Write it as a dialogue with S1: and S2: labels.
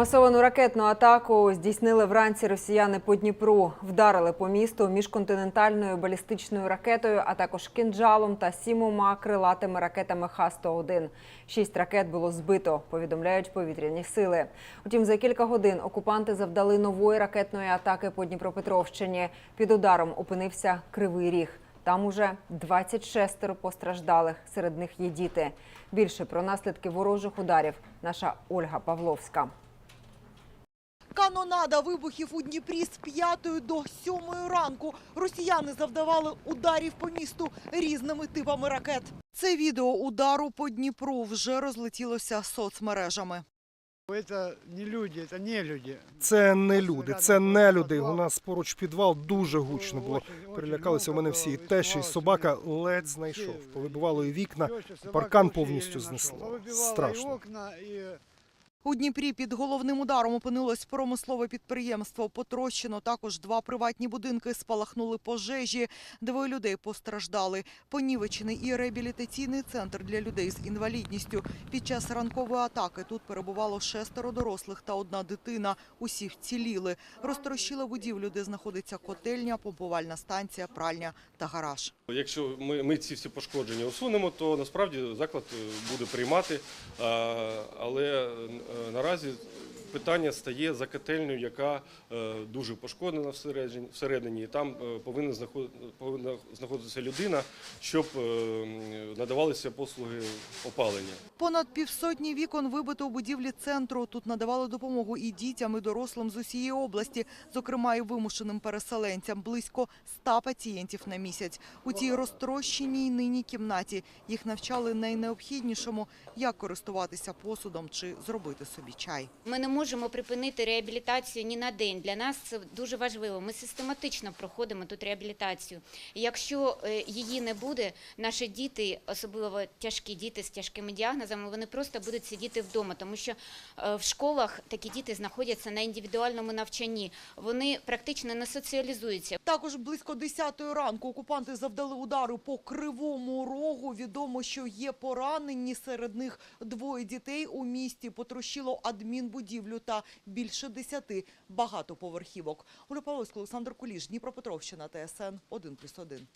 S1: Масовану ракетну атаку здійснили вранці росіяни по Дніпру. Вдарили по місту міжконтинентальною балістичною ракетою, а також кинджалом та сімома крилатими ракетами Х-101. Шість ракет було збито, повідомляють повітряні сили. Утім, за кілька годин окупанти завдали нової ракетної атаки по Дніпропетровщині. Під ударом опинився Кривий Ріг. Там уже 26 постраждалих, серед них є діти. Більше про наслідки ворожих ударів наша Ольга Павловська.
S2: Канонада вибухів у Дніпрі з 5 до 7 ранку. Росіяни завдавали ударів по місту різними типами ракет. Це відео удару по Дніпру вже розлетілося соцмережами.
S3: Это не люди, это не люди.
S4: Це не люди, це не люди. У нас поруч підвал дуже гучно було. Перелякалися у мене всі. І те, що й собака ледь знайшов. Повибивало і вікна. паркан повністю знесло. Страшно.
S2: У Дніпрі під головним ударом опинилось промислове підприємство. Потрощено також два приватні будинки. Спалахнули пожежі. Двоє людей постраждали. Понівечений і реабілітаційний центр для людей з інвалідністю. Під час ранкової атаки тут перебувало шестеро дорослих та одна дитина. Усі вціліли. Розтрощила будівлю, де знаходиться котельня, помпувальна станція, пральня та гараж.
S5: Якщо ми, ми ці всі пошкодження усунемо, то насправді заклад е, буде приймати. Але наразі питання стає за котельню, яка е, дуже пошкоджена всередині, всередині і там е, повинна знаходитися людина, щоб е, надавалися послуги опалення.
S2: Понад півсотні вікон вибито у будівлі центру. Тут надавали допомогу і дітям, і дорослим з усієї області, зокрема і вимушеним переселенцям. Близько ста пацієнтів на місяць. У цій розтрощеній нині кімнаті їх навчали найнеобхіднішому, як користуватися посудом чи зробити собі чай.
S6: Ми не можемо припинити реабілітацію ні на день. Для нас це дуже важливо. Ми систематично проходимо тут реабілітацію. Якщо е, її не буде, наші діти, особливо тяжкі діти з тяжкими діагнозами, вони просто будуть сидіти вдома, тому що е, в школах такі діти знаходяться на індивідуальному навчанні. Вони практично не соціалізуються.
S2: Також близько 10 ранку окупанти завдали удару по кривому рогу. Відомо, що є поранені. Серед них двоє дітей у місті. Потрощило адмінбудівлю та більше десяти багатоповерхівок. Оля Павловська, Олександр Куліш, Дніпропетровщина, ТСН 1+,1.